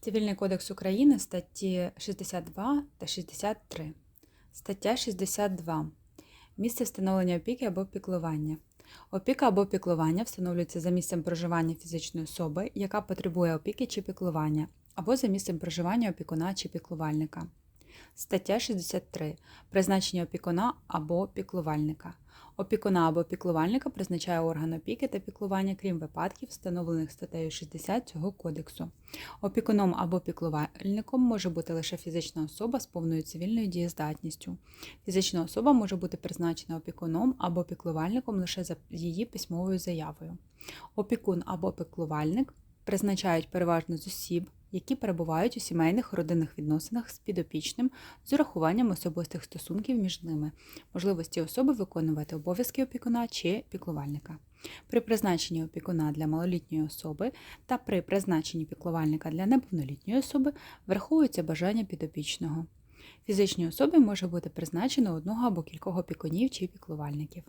Цивільний кодекс України статті 62 та 63. Стаття 62. Місце встановлення опіки або піклування. Опіка або піклування встановлюється за місцем проживання фізичної особи, яка потребує опіки чи піклування, або за місцем проживання опікуна чи піклувальника. Стаття 63. Призначення опікуна або піклувальника. Опікуна або піклувальника призначає орган опіки та піклування, крім випадків, встановлених статтею 60 цього кодексу. Опікуном або піклувальником може бути лише фізична особа з повною цивільною дієздатністю. Фізична особа може бути призначена опікуном або піклувальником лише за її письмовою заявою. Опікун або піклувальник призначають переважно з осіб, які перебувають у сімейних родинних відносинах з підопічним з урахуванням особистих стосунків між ними, можливості особи виконувати обов'язки опікуна чи піклувальника. При призначенні опікуна для малолітньої особи та при призначенні піклувальника для неповнолітньої особи враховується бажання підопічного. Фізичній особі може бути призначено одного або кількох опікунів чи піклувальників.